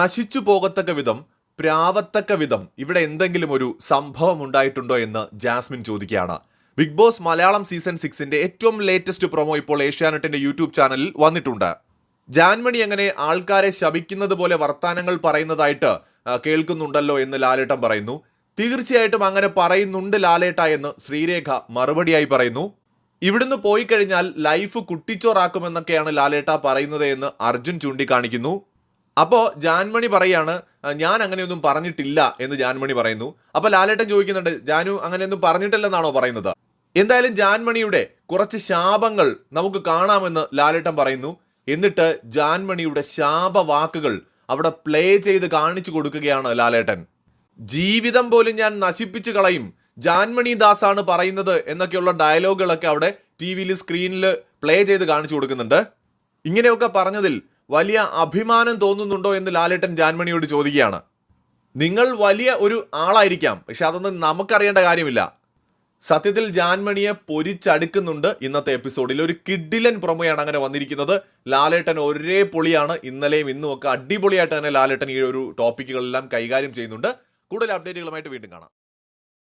നശിച്ചു പോകത്തക്ക വിധം പ്രാവത്തക്ക വിധം ഇവിടെ എന്തെങ്കിലും ഒരു സംഭവം ഉണ്ടായിട്ടുണ്ടോ എന്ന് ജാസ്മിൻ ചോദിക്കുകയാണ്. ബിഗ് ബോസ് മലയാളം സീസൺ സിക്സിന്റെ ഏറ്റവും ലേറ്റസ്റ്റ് പ്രൊമോ ഇപ്പോൾ ഏഷ്യാനെറ്റിന്റെ യൂട്യൂബ് ചാനലിൽ വന്നിട്ടുണ്ട്. ജാൻമണി എങ്ങനെ ആൾക്കാരെ ശപിക്കുന്നത് പോലെ വർത്താനങ്ങൾ പറയുന്നതായിട്ട് കേൾക്കുന്നുണ്ടല്ലോ എന്ന് ലാലേട്ടൻ പറയുന്നു. തീർച്ചയായിട്ടും അങ്ങനെ പറയുന്നുണ്ട് ലാലേട്ട എന്ന് ശ്രീരേഖ മറുപടിയായി പറയുന്നു. ഇവിടുന്ന് പോയി കഴിഞ്ഞാൽ ലൈഫ് കുട്ടിച്ചോറാക്കുമെന്നൊക്കെയാണ് ലാലേട്ട പറയുന്നത് എന്ന് അർജുൻ ചൂണ്ടിക്കാണിക്കുന്നു. അപ്പോ ജാൻമണി പറയാണ് "ആ, ഞാൻ അങ്ങനെയൊന്നും പറഞ്ഞിട്ടില്ല എന്ന് ജാൻമണി പറയുന്നു. അപ്പോൾ ലാലേട്ടൻ ചോദിക്കുന്നുണ്ട് ജാനു അങ്ങനെയൊന്നും പറഞ്ഞിട്ടില്ലെന്നാണോ പറയുന്നത്? എന്തായാലും ജാൻമണിയുടെ കുറച്ച് ശാപങ്ങൾ നമുക്ക് കാണാമെന്ന് ലാലേട്ടൻ പറയുന്നു. എന്നിട്ട് ജാൻമണിയുടെ ശാപവാക്കുകൾ അവിടെ പ്ലേ ചെയ്ത് കാണിച്ചു കൊടുക്കുകയാണ് ലാലേട്ടൻ. ജീവിതം പോലും ഞാൻ നശിപ്പിച്ചു കളയും ജാൻമണി ദാസ് ആണ് പറയുന്നത് എന്നൊക്കെയുള്ള ഡയലോഗുകളൊക്കെ അവിടെ ടി വിയിൽ സ്ക്രീനിൽ പ്ലേ ചെയ്ത് കാണിച്ചു കൊടുക്കുന്നുണ്ട്. ഇങ്ങനെയൊക്കെ പറഞ്ഞതിൽ വലിയ അഭിമാനം തോന്നുന്നുണ്ടോ എന്ന് ലാലേട്ടൻ ജാൻമണിയോട് ചോദിക്കുകയാണ്. നിങ്ങൾ വലിയ ഒരു ആളായിരിക്കാം പക്ഷെ അതൊന്നും നമുക്കറിയേണ്ട കാര്യമില്ല. സത്യത്തിൽ ജാൻമണിയെ പൊരിച്ചടുക്കുന്നുണ്ട് ഇന്നത്തെ എപ്പിസോഡിൽ. ഒരു കിഡിലൻ പ്രൊമോയാണ് അങ്ങനെ വന്നിരിക്കുന്നത്. ലാലേട്ടൻ ഒരേ പൊളിയാണ്. ഇന്നലെയും ഇന്നും ഒക്കെ അടിപൊളിയായിട്ട് തന്നെ ലാലേട്ടൻ ഈ ഒരു ടോപ്പിക്കുകളെല്ലാം കൈകാര്യം ചെയ്യുന്നുണ്ട്. കൂടുതൽ അപ്ഡേറ്റുകളുമായിട്ട് വീണ്ടും കാണാം.